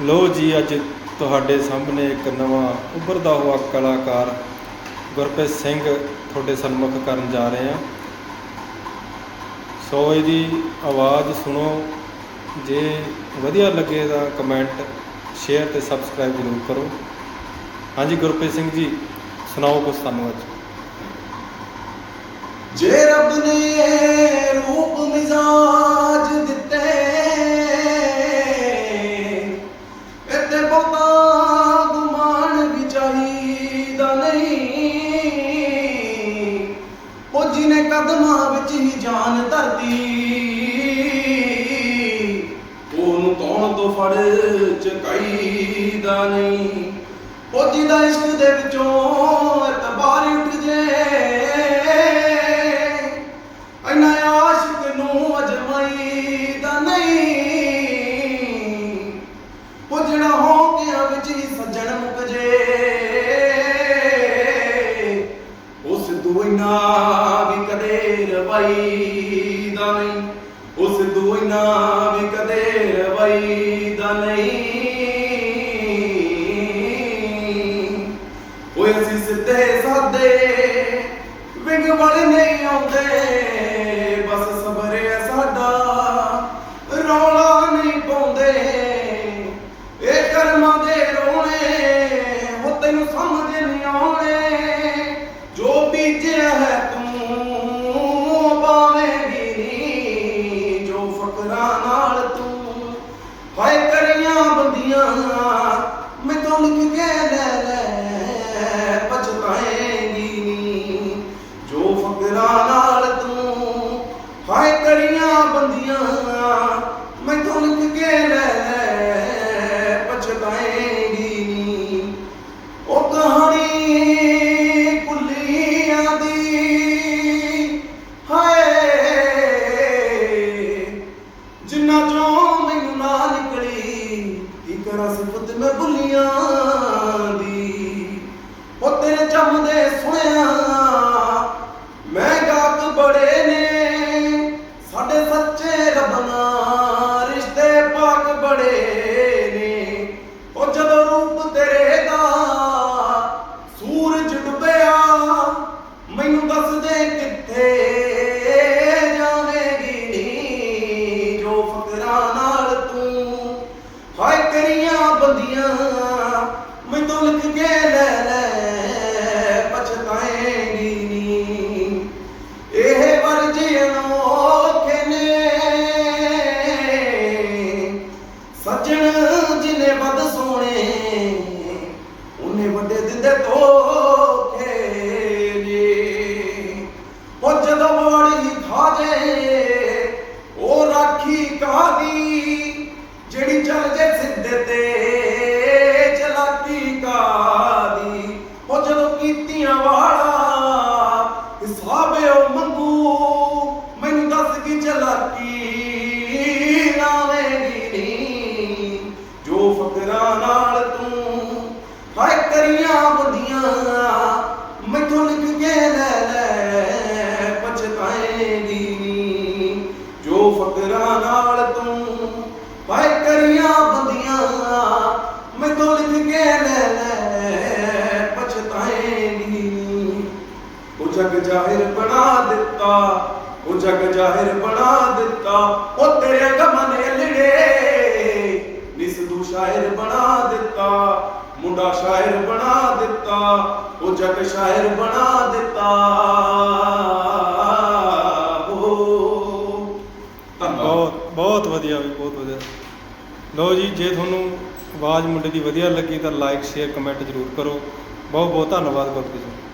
ਲੋ ਜੀ, ਅੱਜ ਤੁਹਾਡੇ ਸਾਹਮਣੇ ਇੱਕ ਨਵਾਂ ਉੱਭਰਦਾ ਹੋਇਆ ਕਲਾਕਾਰ ਗੁਰਪ੍ਰੀਤ ਸਿੰਘ ਤੁਹਾਡੇ ਸਨਮੁਖ ਕਰਨ ਜਾ ਰਹੇ ਹਾਂ। ਸੋ ਇਹਦੀ ਆਵਾਜ਼ ਸੁਣੋ। ਜੇ ਵਧੀਆ ਲੱਗੇ ਤਾਂ ਕਮੈਂਟ, ਸ਼ੇਅਰ ਤੇ ਸਬਸਕ੍ਰਾਈਬ ਜ਼ਰੂਰ ਕਰੋ। ਹਾਂਜੀ, ਗੁਰਪ੍ਰੀਤ ਸਿੰਘ ਜੀ, ਸੁਣਾਓ ਕੁਝ ਸਾਨੂੰ ਅੱਜ? ਜੇ ਰੱਬ ਨੇ ਕਦਮਾਂ ਵਿੱਚ ਹੀ ਜਾਨ ਧਰਤੀ ਉਹਨੂੰ ਕੌਣ ਤੋਂ ਫੜ ਚਕਾਈਦਾ ਨਹੀਂ? ਉਹ ਜਿਹਦਾ ਇਸ਼ਕ ਦੇ ਵਿੱਚੋਂ ਇਤਬਾਰ ਉੱਠ ਜੇ। ਅਨਾ ਆਸ਼ਿਕ ਨੂੰ ਅਜਮਾਈ ਨਹੀਂ। ਉਹ ਜਿਹੜਾ ਗਿਆ ਵਿੱਚ ਹੀ ਸੱਜਣ ਮੁੱਕ ਜੇ। ਉਸ ਦੁਇਨਾ ਵੀ ਕਦੇ ਰਵਾਈ ਨਹੀਂ, ਉਸ ਦੁਇਨਾ ਵੀ ਕਦੇ ਰਵਾਈ ਦਾ ਨਹੀਂ। ਓਏ ਅਸੀਂ ਸਿੱਧੇ ਸਾਦੇ ਵਿੰਗ ਵਾਲੇ ਨਹੀਂ ਆਉਂਦੇ। ਮੈਂ ਤੋਂ ਪਛਤਾਏਂਗੀ ਨੀ? ਜੋ ਫਕਰਾਂ ਨਾਲ ਤੂੰ ਹਾਏ ਕਰੀਆਂ ਬੰਦੀਆਂ, ਮੈਂ ਤੋਂ ਲਿਖ ਕੇ ਲੈ ਲੈ ਪਛਤਾਏਂਗੀ ਨੀ? ਉਹ ਕਹਾਣੀ ਉਹ ਤੇਰੇ ਜੰਮਦੇ ਮੈਂ ਗਾਤ ਬੜੇ ਨੇ। ਸਾਡੇ ਸੱਚੇ ਰੱਬ ਰਿਸ਼ਤੇ ਪਾਕ ਬੜੇ ਨੇ। ਉਹ ਜਦੋਂ ਰੂਪ ਤੇਰੇ ਦਾ ਸੂਰਜ ਡੁੱਬਿਆ, ਮੈਨੂੰ ਦੱਸ ਦੇ ਕਿੱਥੇ ਜਾਵੇਂਗੀ ਨੀ ਜੋ ਫਕਰਾਂ ਨਾਲ ਤੂੰ ਹਾਏ ਕਰੀਆਂ ਬੰਦੀਆਂ ਮੈਨੂੰ ਲਿਖ ਕੇ ਲੈ ਜਗ ਜਾਹਿਰ ਬਣਾ ਦਿੱਤਾ, ਉਹ ਜਗ ਜਾਹਿਰ ਬਣਾ ਦਿੱਤਾ, ਉਹ ਤੇਰੇ ਗਮਾਂ ਨੇ ਲੜੇ ਨਿਸਦੂ ਸ਼ਾਇਰ ਬਣਾ ਦਿੱਤਾ, ਮੁੰਡਾ ਸ਼ਾਇਰ ਬਣਾ ਦਿੱਤਾ, ਉਹ ਜਗ ਸ਼ਾਇਰ ਬਣਾ ਦਿੱਤਾ। ਬਹੁਤ ਬਹੁਤ ਵਧੀਆ ਵੀ, ਬਹੁਤ ਵਧੀਆ। ਲੋ ਜੀ, ਜੇ ਤੁਹਾਨੂੰ ਆਵਾਜ਼ ਮੁੰਡੇ ਦੀ ਵਧੀਆ ਲੱਗੀ ਤਾਂ ਲਾਈਕ ਸ਼ੇਅਰ ਕਮੈਂਟ ਜ਼ਰੂਰ ਕਰੋ। ਬਹੁਤ ਬਹੁਤ ਧੰਨਵਾਦ ਗੁਰਪ੍ਰੀਤ ਜੀ।